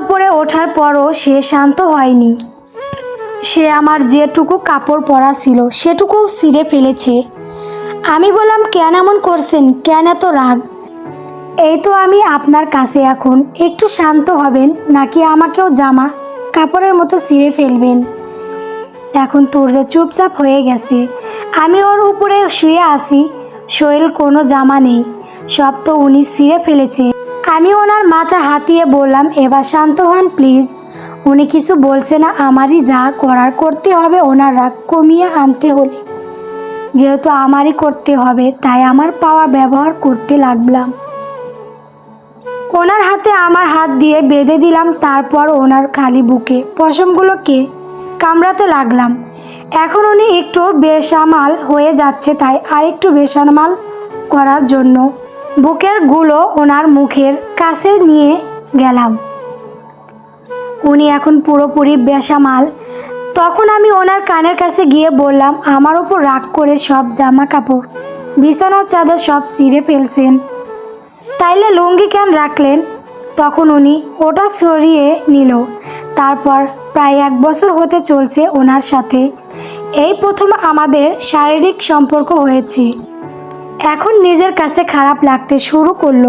ওপরে ওঠার পরও সে শান্ত হয়নি। সে আমার যেটুকু কাপড় পরা ছিল সেটুকুও ছিঁড়ে ফেলেছে। আমি বললাম, কেন এমন করছেন? কেন এত রাগ? এই তো আমি আপনার কাছে এখন। একটু শান্ত হবেন, নাকি আমাকেও জামা, কাপড়ের মতো ছিঁড়ে ফেলবেন? এখন তুর্য চুপচাপ হয়ে গেছে। আমি ওর উপরে শুয়ে আসি শরীর কোনো জামা নেই, সব তো উনি ছিঁড়ে ফেলেছে। আমি ওনার মাথা হাতিয়ে বললাম, এবার শান্ত হন, প্লিজ। উনি কিছু বলছে না, আমারই যা করার করতে হবে, ওনার রাগ কমিয়ে আনতে হলে। যেহেতু আমারই করতে হবে, তাই আমার পাওয়া ব্যবহার করতে লাগলাম। ওনার হাতে আমার হাত দিয়ে বেঁধে দিলাম, তারপর ওনার খালি বুকে। পশমগুলোকে কামড়াতে লাগলাম। এখন উনি একটু বেসামাল হয়ে যাচ্ছে, তাই আরেকটু বেসামাল করার জন্য। বুকেরগুলো ওনার মুখের কাছে নিয়ে গেলাম। উনি এখন পুরোপুরি বেসামাল। তখন আমি ওনার কানের কাছে গিয়ে বললাম, আমার ওপর রাগ করে সব জামা কাপড় বিছানার চাদর সব ছিঁড়ে ফেলছেন। তাইলে লুঙ্গি কেন রাখলেন? তখন উনি ওটা সরিয়ে নিল। তারপর প্রায় এক বছর হতে চলছে ওনার সাথে। এই প্রথম আমাদের শারীরিক সম্পর্ক হয়েছে। এখন নিজের কাছে খারাপ লাগতে শুরু করল।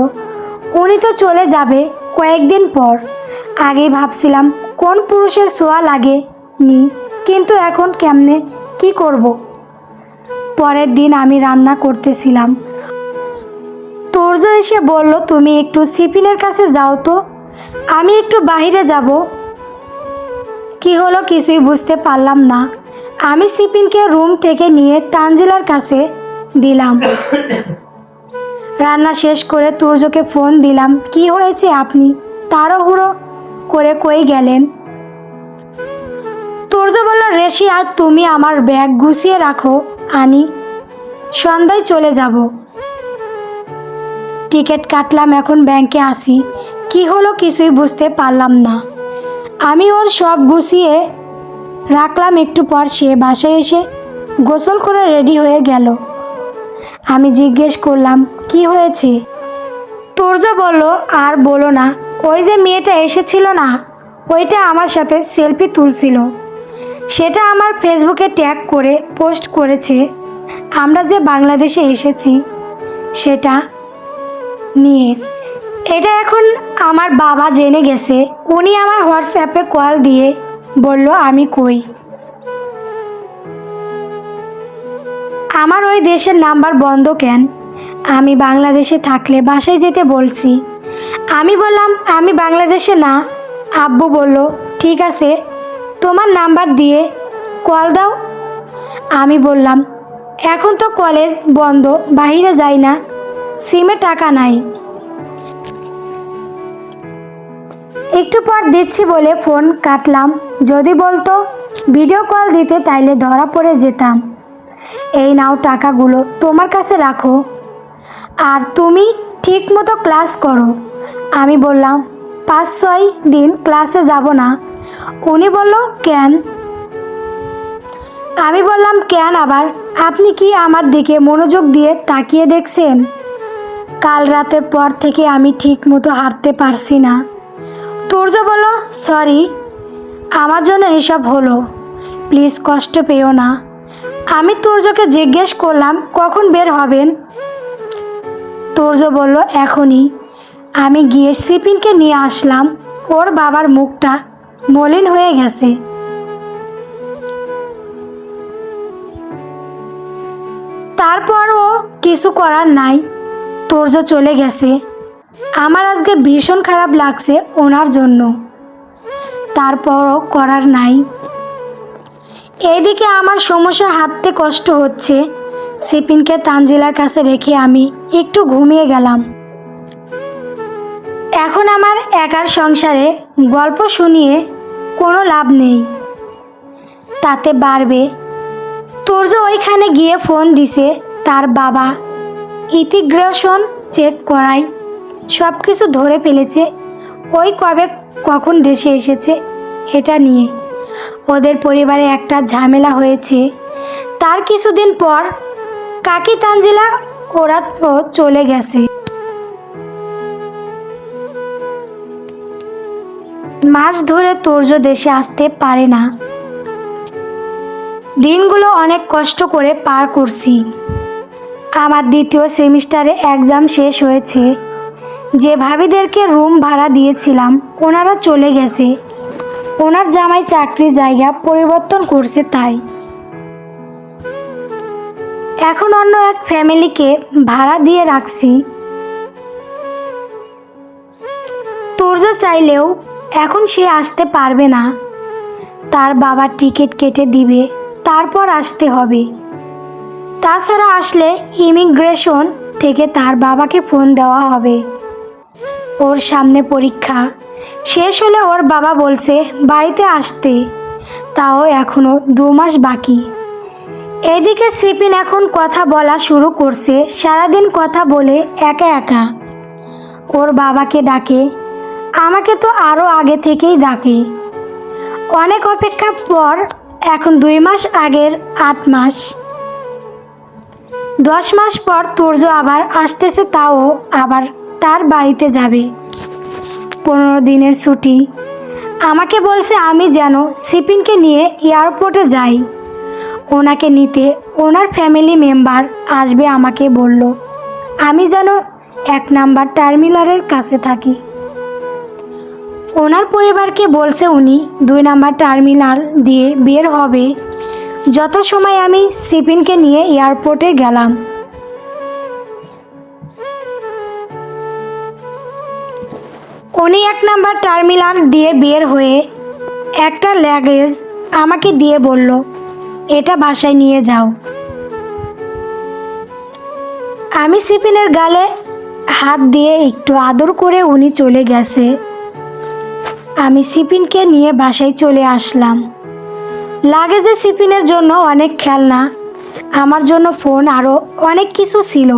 উনি তো চলে যাবে কয়েকদিন পর। আগে ভাবছিলাম, কোন পুরুষের ছোঁয়া লাগে নি, কিন্তু এখন কেমনে, কি করব। পরের দিন আমি রান্না করতেছিলাম। তোর্য এসে বলল, তুমি একটু সিপিনের কাছে যাও তো। আমি একটু বাইরে যাব। কি হলো কিছুই বুঝতে পারলাম না। আমি সিপিনকে রুম থেকে নিয়ে তানজিলার কাছে দিলাম। রান্না শেষ করে তুর্যকে ফোন দিলাম, কি হয়েছে আপনি? তাড়াহুড়ো করে কই গেলেন? তুর্য বলল, রেশি, আর তুমি আমার ব্যাগ গুছিয়ে রাখো, আনি। সন্ধ্যায় চলে যাব। টিকিট কাটলাম, এখন ব্যাংকে আসি। কি হলো কিছুই বুঝতে পারলাম না। আমি ওর সব গুছিয়ে রাখলাম, একটু পর সে বাসায় এসে গোসল করে রেডি হয়ে গেল। আমি জিজ্ঞেস করলাম, কি হয়েছে? তোরজ বলল, আর বলো না, ওই যে মেয়েটা এসেছিল না, ওইটা আমার সাথে সেলফি তুলছিল। সেটা আমার ফেসবুকে ট্যাগ করে পোস্ট করেছে, আমরা যে বাংলাদেশে এসেছি, সেটা নিয়ে। এটা এখন আমার বাবা জেনে গেছে, উনি আমার হোয়াটসঅ্যাপে কল দিয়ে বলল, আমি কই? আমার ওই দেশের নাম্বার বন্ধ কেন? আমি বাংলাদেশে থাকলে বাসায় যেতে বলছি। আমি বললাম, আমি বাংলাদেশে না। আব্বু বলল, ঠিক আছে, তোমার নাম্বার দিয়ে কল দাও। আমি বললাম, এখন তো কলেজ বন্ধ বাইরে যাই না, সিমে টাকা নাই। একটু পর দিচ্ছি বলে ফোন কাটলাম। যদি বলতো ভিডিও কল দিতে তাইলে ধরা পড়ে যেতাম। এই নাও টাকাগুলো তোমার কাছে রাখো। আর তুমি ঠিক মতো ক্লাস করো। আমি বললাম পাঁচ ছয় দিন ক্লাসে যাব না। উনি বলল, কেন? আমি বললাম, কেন আবার? আপনি কি আমার দিকে মনোযোগ দিয়ে তাকিয়ে দেখছেন? কাল রাতের পর থেকে আমি ঠিক মতো হাঁটতে পারছি না। তুর্য বলল, সরি, আমার জন্য এসব হলো। প্লিজ কষ্ট পেও না। আমি তুর্যকে জিজ্ঞেস করলাম, কখন বের হবেন? তুর্য বলল, এখনই। আমি গিয়ে সিপিনকে নিয়ে আসলাম। ওর বাবার মুখটা মলিন হয়ে গেছে। তারপরও কিছু করার নাই। তুর্য চলে গেছে। আমার আজকে ভীষণ খারাপ লাগছে ওনার জন্য। তারপরও করার নাই। এইদিকে আমার সমস্যা হাঁটতে কষ্ট হচ্ছে। সিপিনকে তানজিলার কাছে রেখে আমি একটু ঘুমিয়ে গেলাম। এখন আমার একার সংসারে গল্প শুনিয়ে কোনো লাভ নেই। তাতে বাড়বে, তোর যে ওইখানে গিয়ে ফোন দিছে, তার বাবা ইতিগ্রেশন চেক করাই সব কিছু ধরে ফেলেছে, ওই কবে কখন দেশে এসেছে, এটা নিয়ে। ওদের পরিবারে একটা ঝামেলা হয়েছে। তার কিছুদিন পর কাকি তানজিলা ওরা তো চলে গেছে। মাস ধরে তোর্য দেশে আসতে পারে না। দিনগুলো অনেক কষ্ট করে পার করছি। আমার দ্বিতীয় সেমিস্টারে এক্সাম শেষ হয়েছে। যে ভাবিদেরকে রুম ভাড়া দিয়েছিলাম, ওনারা চলে গেছে। ওনার জামাই চাকরির জায়গা পরিবর্তন করছে তাই। এখন অন্য এক ফ্যামিলিকে ভাড়া দিয়ে রাখছি। তোর্য চাইলেও এখন সে আসতে পারবে না। তার বাবা টিকিট কেটে দিবে, তারপর আসতে হবে। তাছাড়া আসলে ইমিগ্রেশন থেকে তার বাবাকে ফোন দেওয়া হবে। ওর সামনে পরীক্ষা। শেষ হলে ওর বাবা বলছে, বাড়িতে আসতে। তাও এখনও দু মাস বাকি। এদিকে সিপিন এখন কথা বলা শুরু করছে, সারাদিন কথা বলে একা একা। ওর বাবাকে ডাকে, আমাকে তো আরও আগে থেকেই ডাকে। অনেক অপেক্ষা পর এখন দুই মাস আগের আট মাস। দশ মাস পর তুর্য আবার আসতেছে, তাও আবার তার বাড়িতে যাবে। পনেরো দিনের ছুটি। আমাকে বলছে আমি যেন সিপিনকে নিয়ে এয়ারপোর্টে যাই। ওনাকে নিতে ওনার ফ্যামিলি মেম্বার আসবে আমাকে বলল, আমি যেন এক নাম্বার টার্মিনালের কাছে থাকি। ওনার পরিবারকে বলছে উনি, দুই নাম্বার টার্মিনাল দিয়ে বের হবে। যত সময় আমি সিপিনকে নিয়ে এয়ারপোর্টে গেলাম উনি এক নাম্বার টার্মিনাল দিয়ে বের হয়ে একটা ল্যাগেজ আমাকে দিয়ে বলল, এটা বাসায় নিয়ে যাও। আমি সিপিনের গালে হাত দিয়ে একটু আদর করে উনি চলে গেছে। আমি সিপিনকে নিয়ে বাসায় চলে আসলাম। লাগেজে সিপিনের জন্য অনেক খেলনা, আমার জন্য ফোন আরও অনেক কিছু ছিল।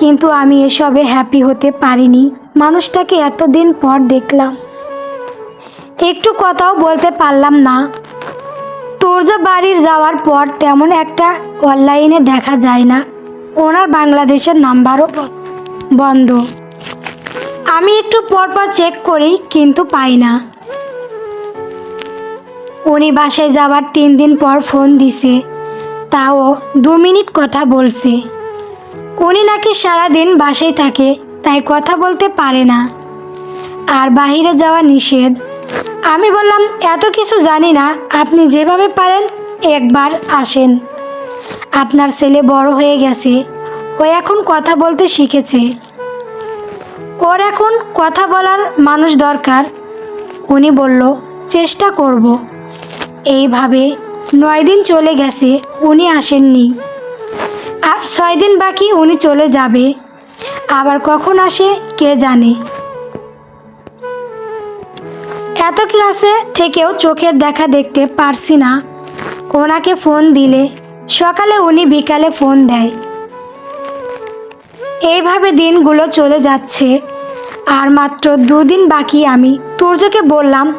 কিন্তু আমি এসবে হ্যাপি হতে পারিনি। মানুষটাকে এতদিন পর দেখলাম। একটু কথাও বলতে পারলাম না। তোর্য বাড়ির যাওয়ার পর তেমন একটা অনলাইনে দেখা যায় না। ওনার বাংলাদেশের নাম্বারও বন্ধ। আমি একটু পরপর চেক করি, কিন্তু পাই না। উনি বাসায় যাওয়ার তিন দিন পর ফোন দিছে। তাও দু মিনিট কথা বলছে। উনি নাকি সারাদিন বাসায় থাকে। তাই কথা বলতে পারে না। আর বাইরে যাওয়া নিষেধ। আমি বললাম, এত কিছু জানি না, আপনি যেভাবে পারেন একবার আসেন। আপনার ছেলে বড় হয়ে গেছে, ও এখন কথা বলতে শিখেছে। ওর এখন কথা বলার মানুষ দরকার। উনি বলল, চেষ্টা করব। এইভাবে নয় দিন চলে গেছে, উনি আসেননি। আর ছয় দিন বাকি উনি চলে যাবে। আবার কখন আসে কে জানে। এত ক্লাসে থেকেও চোখের দেখা দেখতে পারছি না। ওনাকে ফোন দিলে, সকালে উনি বিকালে ফোন দেয়। এইভাবে দিনগুলো চলে যাচ্ছে। আর মাত্র দুদিন বাকি আমি তুর্যকে বললাম,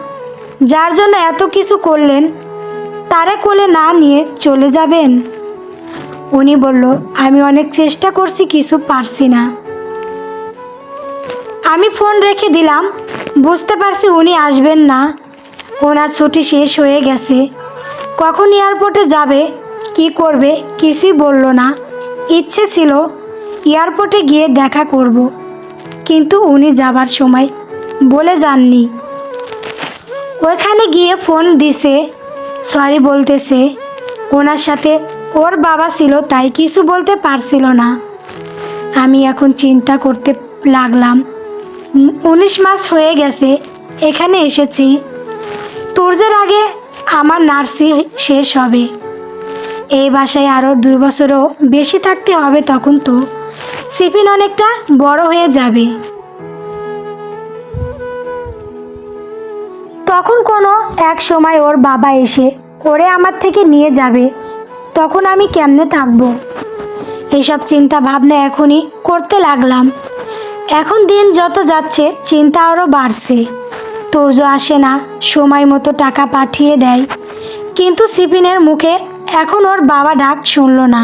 যার জন্য এত কিছু করলেন, তারে কোলে না নিয়ে চলে যাবেন? উনি বলল, আমি অনেক চেষ্টা করছি, কিছু পারছি না। আমি ফোন রেখে দিলাম, বুঝতে পারছি উনি আসবেন না। ওনার ছুটি শেষ হয়ে গেছে। কখন এয়ারপোর্টে যাবে, কি করবে, কিছুই বলল না। ইচ্ছে ছিল এয়ারপোর্টে গিয়ে দেখা করব, কিন্তু উনি যাবার সময় বলে যাননি। ওইখানে গিয়ে ফোন দিছে, সরি বলতেছে। ওনার সাথে ওর বাবা ছিল, তাই কিছু বলতে পারছিল না। আমি এখন চিন্তা করতে লাগলাম। উনিশ মাস হয়ে গেছে, এখানে এসেছি। তুর্যের আগে আমার নার্সিং শেষ হবে। এই বাসায় আরও দুই বছরও বেশি থাকতে হবে তখন তো। সিফিন অনেকটা বড় হয়ে যাবে। তখন কোনো এক সময় ওর বাবা এসে ওরে আমার থেকে নিয়ে যাবে। তখন আমি কেমনে থাকব এইসব চিন্তা ভাবনা এখনই করতে লাগলাম। এখন দিন যত যাচ্ছে, চিন্তা আরও বাড়ছে। তোর্য আসে না, সময় মতো টাকা পাঠিয়ে দেয়। কিন্তু সিপিনের মুখে এখন ওর বাবা ডাক শুনল না।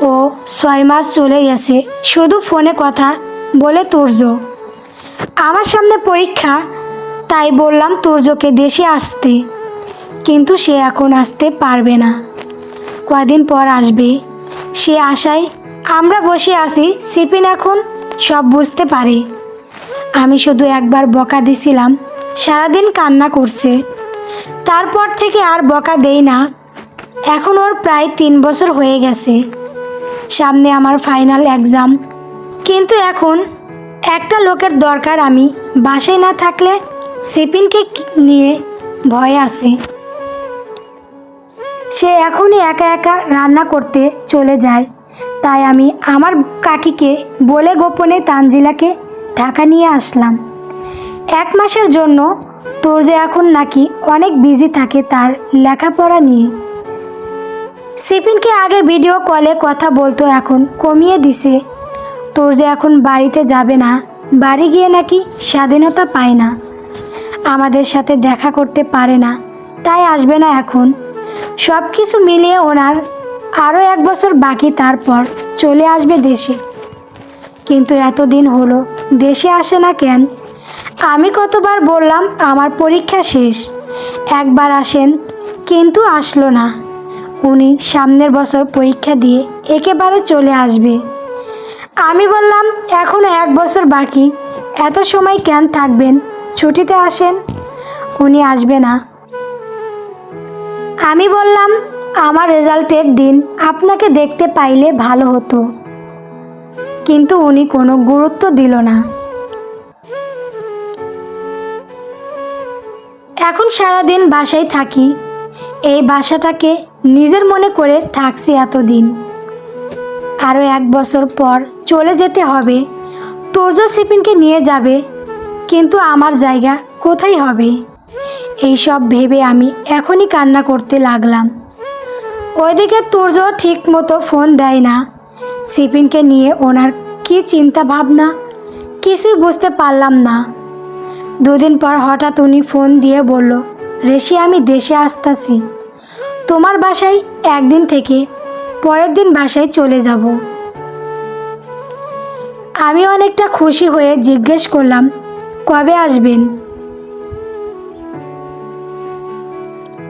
ও ছয় মাস চলে গেছে, শুধু ফোনে কথা বলে তুর্য আমার সামনে পরীক্ষা, তাই বললাম তুর্যকে দেশে আসতে। কিন্তু সে এখন আসতে পারবে না। কদিন পর আসবে? সে আশায় আমরা বসে আছি, সিপিন এখন সব বুঝতে পারে। আমি শুধু একবার বকা দিছিলাম, সারাদিন কান্না করছে। তারপর থেকে আর বকা দেই না। এখন ওর প্রায় তিন বছর হয়ে গেছে। সামনে আমার ফাইনাল এক্সাম। কিন্তু এখন একটা লোকের দরকার আমি। বাসায় না থাকলে সিপিনকে নিয়ে ভয় আছে? সে এখনই একা একা রান্না করতে চলে যায়। তাই আমি আমার কাকিকে বলে গোপনে তানজিলাকে ঢাকা নিয়ে আসলাম। এক মাসের জন্য তোর যে এখন নাকি অনেক বিজি থাকে তার লেখাপড়া নিয়ে। সিপিনকে আগে ভিডিও কলে কথা বলতো এখন কমিয়ে দিছে। তোর যে এখন বাড়িতে যাবে না, বাড়ি গিয়ে নাকি স্বাধীনতা পায় না। আমাদের সাথে দেখা করতে পারে না, তাই আসবে না এখন। সব কিছু মিলিয়ে ওনার আরও এক বছর বাকি তারপর চলে আসবে দেশে। কিন্তু এতদিন হলো, দেশে আসে না কেন? আমি কতবার বললাম, আমার পরীক্ষা শেষ। একবার আসেন, কিন্তু আসলো না। উনি সামনের বছর পরীক্ষা দিয়ে একেবারে চলে আসবে। আমি বললাম, এখনও এক বছর বাকি, এত সময় কেন থাকবেন? ছুটিতে আসেন? উনি, আসবে না। আমি বললাম, আমার রেজাল্টের দিন আপনাকে দেখতে পাইলে ভালো হতো। কিন্তু উনি কোনো গুরুত্ব দিল না। এখন সারাদিন বাসায় থাকি। এই বাসাটাকে নিজের মনে করে থাকছি এতদিন। আরও এক বছর পর চলে যেতে হবে। তোজো সিপিনকে নিয়ে যাবে, কিন্তু আমার জায়গা কোথায় হবে? এইসব ভেবে আমি এখনই কান্না করতে লাগলাম। ওইদিকে তুর্য ঠিক মতো ফোন দেয় না। সিপিনকে নিয়ে ওনার কি চিন্তা ভাবনা কিছুই বুঝতে পারলাম না। দুদিন পর হঠাৎ উনি ফোন দিয়ে বলল রেশি আমি দেশে আসতাছি। তোমার বাসায় একদিন থেকে পরের দিন বাসায় চলে যাব। আমি অনেকটা খুশি হয়ে জিজ্ঞেস করলাম, কবে আসবেন?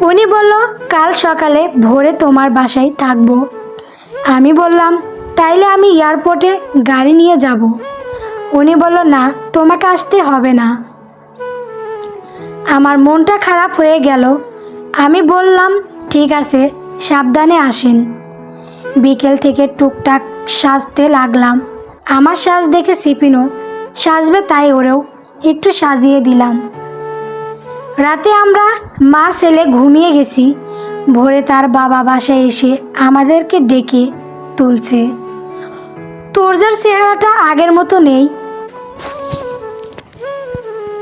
উনি বলল, কাল সকালে ভোরে তোমার বাসায় থাকব। আমি বললাম, তাইলে আমি এয়ারপোর্টে গাড়ি নিয়ে যাব। উনি বলল, না, তোমাকে আসতে হবে না। আমার মনটা খারাপ হয়ে গেল। আমি বললাম, ঠিক আছে, সাবধানে আসেন। বিকেল থেকে টুকটাক সাজতে লাগলাম। আমার সাজ দেখে সিপিনও সাজবে তাই ওরেও একটু সাজিয়ে দিলাম। রাতে আমরা মা ছেলে ঘুমিয়ে গেছি। ভোরে তার বাবা বাসায় এসে আমাদেরকে ডেকে তুলছে। তোরজার চেহারাটা আগের মতো নেই।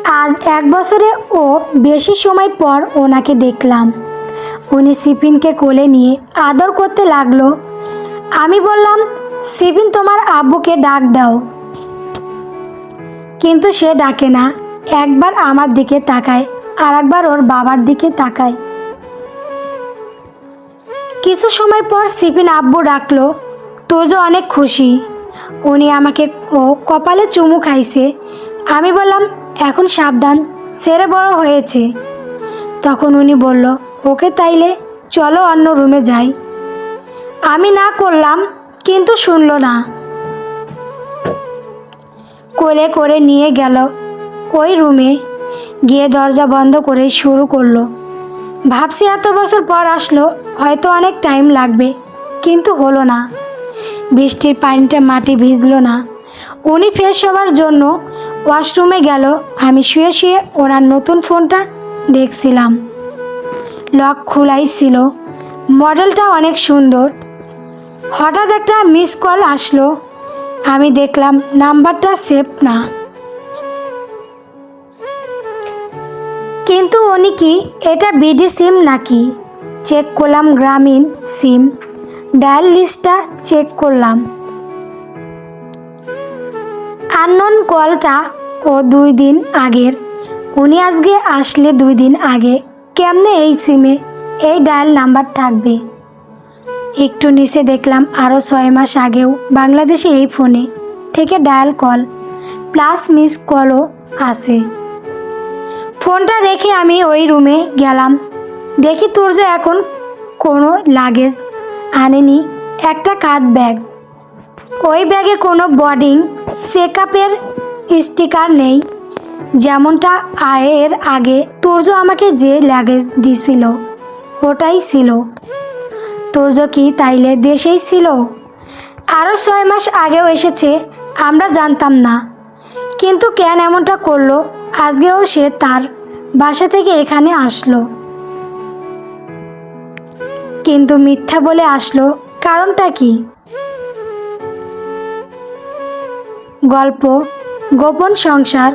আজ এক বছরে ও বেশি সময় পর ওনাকে দেখলাম। উনি সিপিনকে কোলে নিয়ে আদর করতে লাগল। আমি বললাম, সিপিন, তোমার আব্বুকে ডাক দাও। কিন্তু সে ডাকে না। একবার আমার দিকে তাকায়। আর একবার ওর বাবার দিকে তাকায়। কিছু সময় পর সিপিন আব্বু ডাকলো, তোজো অনেক খুশি। উনি আমাকে কপালে চুমু খাইছে। আমি বললাম, এখন সাবধান সেরে বড় হয়েছে। তখন উনি বলল, ওকে তাইলে চলো অন্য রুমে যাই। আমি না করলাম, কিন্তু শুনলো না। কোলে করে নিয়ে গেল ওই রুমে। গিয়ে দরজা বন্ধ করে শুরু করল। ভাবছি এত বছর পর আসলো, হয়তো অনেক টাইম লাগবে, কিন্তু হলো না। বৃষ্টির পানিটা মাটি ভিজলো না। উনি ফ্রেশ হওয়ার জন্য ওয়াশরুমে গেল। আমি শুয়ে শুয়ে ওনার নতুন ফোনটা দেখছিলাম। লক খোলাই ছিল। মডেলটা অনেক সুন্দর। হঠাৎ একটা মিস কল আসলো। আমি দেখলাম নাম্বারটা সেভ না। কিন্তু উনি কি? এটা বিডি সিম নাকি? চেক করলাম গ্রামীণ সিম ডায়াল লিস্টটা চেক করলাম। আননোন কলটা ও দুই দিন আগের। উনি আজকে আসলে দুই দিন আগে। কেমনে এই সিমে এই ডায়াল নাম্বার থাকবে। একটু নিচে দেখলাম আরও ছয় মাস আগেও বাংলাদেশে এই ফোনে থেকে ডায়াল কল প্লাস মিস কলও আছে। ফোনটা রেখে আমি ওই রুমে গেলাম। দেখি তুর্য এখন কোনো লাগেজ আনেনি, একটা কাঁধ ব্যাগ। ওই ব্যাগে কোনো বোর্ডিং, চেকআপের স্টিকার নেই। যেমনটা আয়ের আগে তুর্য আমাকে যে লাগেজ দিছিল, ওটাই ছিল। তুর্য কি তাইলে দেশেই ছিল? আরও ছয় মাস আগেও এসেছে, আমরা জানতাম না। কিন্তু কেন এমনটা করল, আজকেও সে তার বাসা থেকে এখানে আসলো। কিন্তু মিথ্যা বলে আসলো কারণটা কি? গল্প গোপন সংসার